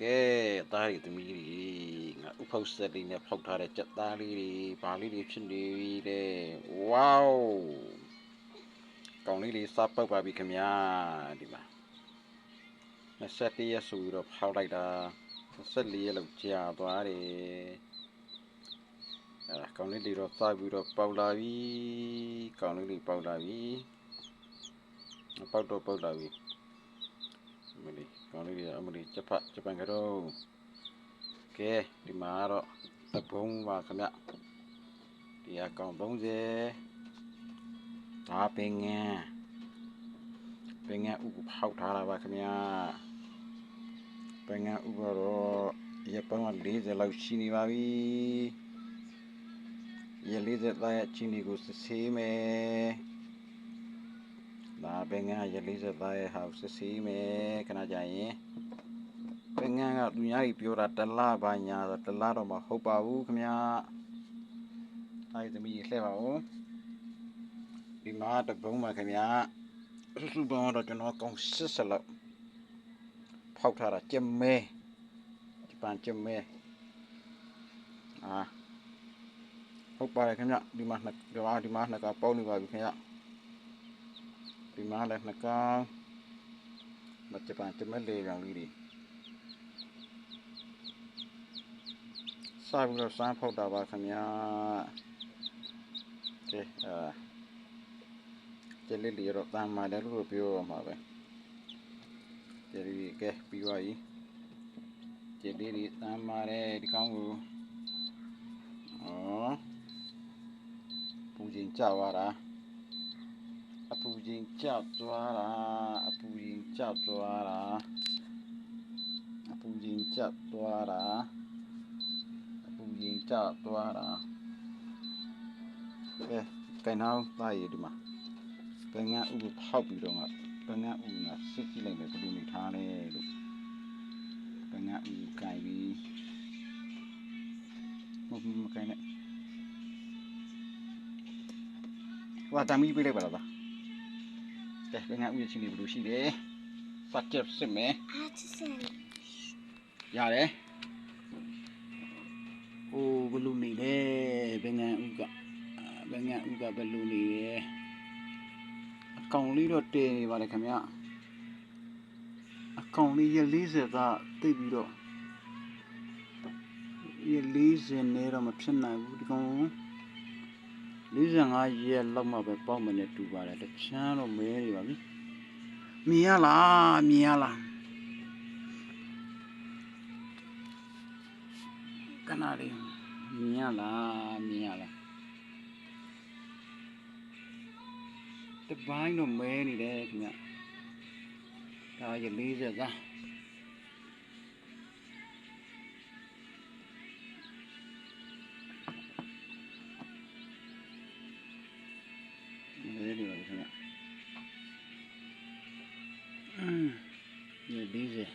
ကဲသားရီသမီးတွေငါဥဖောက်ဆက်လေးနဲ့ဖောက်ထားတဲ့ကြက်သားလေးတွေဘာလေးတွေဖြစ်နေပြီတဲ့ဝေါကောင်းလေးလေးစားပောက်ပါပြီခင်ဗျာဒီမှာ21ရက်ဆိုပြီးတော့ဖောက်လိုက်တာ24ရက်လောက်ကြာသွားတယ်အဲဒါကောင်းလေးတွေတော့စားပြီးတော့ပေါက်လာပြီကောင်းလေးတွေပေါက်လာပြီပေါက်တော့ပေါက်လာပြီမလီ ကောင်းလေးတွေအမလီချက်ဖတ်ချက်ပန်ကတော့ကဲဒီမှာတော့သဘုံပါခင်ဗျဒီအကောင်30ဒါပင်ငန်းပင်ငန်းဥပဖောက်ထားတာပါခင်ဗျာပင်ငန်းဥကတော့ရပောင်း40လောက်ရှိနေပါပြီရ40သားရဲ့ချင်းတွေကိုစစ်ဆေးမယ် ဒါဘင်္ဂန်ရ40သားရဲ့ဟာစစ်ဆေးမယ်ခဏကြာရင်ဘင်္ဂန်ကသူများကြီးပြောတာတလားပါညာဆိုတလားတော့မဟုတ်ပါဘူးခင်ဗျာအဲဒီသမီးကြီးလှည့်ပါဦးဒီမှာတပုံးပါခင်ဗျာစုစုပေါင်းတော့ကျွန်တော်ကောင်း80လောက်ဖောက်ထားတာကြက်မဲဒီပန်ကြက်မဲအာဟုတ်ပါတယ်ခင်ဗျဒီမှာနှစ်ဒီမှာဒီမှာနှစ်ကပေါင်းနေပါပြီခင်ဗျ ဒီမှာလည်းနှစ်ကောင်မဂျပန်တမက်လေးကောင်လေးတွေစားပြီးတော့စမ်းဖောက်တာပါခင်ဗျာကဲအာကျက်လေးတွေတော့တမ်းမာတယ်လို့ပြောရမှာပဲကျက်လေးကဲပြီးသွားပြီကျက်လေးတွေတမ်းမာတယ်ဒီကောင်ကိုဩပူချင်းကြသွားတာအ ပူချင်းကြောက်သွားတာအပူချင်းကြောက်သွားတာအပူချင်းကြောက်သွားတာအပူချင်းကြောက်သွားတာကဲကိုင်နောက်သားရည်ဒီမှာဘယ်ငါဥပဖောက်ပြီးတော့ငါဘယ်ငါဥငါစစ်ကြည့်လိုက်မယ်ဘယ်လိုနေထားလဲလို့ဘယ်ငါဥကိုင်ပြီးမဟုတ်ဘူးမကိုင်နဲ့ဟိုကတမီးပေးလိုက်ပါလား ကဲဘယ်ငါဥယျာဉ်ချင်းလေးဘယ်လိုရှိလဲဖတ်ချက်စစ်မယ် Artisan. ရတယ်ဟိုဘယ်လိုနေလဲဘယ်ငါဥကအာဘယ်ငါဥကဘယ်လိုနေလဲအကောင်လေးတော့တည်နေပါလေခင်ဗျအကောင်လေးရ40သားတိတ်ပြီးတော့ရ40နဲ့တော့မဖြစ်နိုင်ဘူးဒီကောင် 45ရက်လောက်မှပဲပေါက်မနဲ့တူပါတယ်တချမ်းတော့မဲနေပါပြီမြင်ရလားမြင်ရလားကနာလေးမြင်ရလားမြင်ရလားတပိုင်းတော့မဲနေတယ်ခင်ဗျဒါရ40သား ये बीज है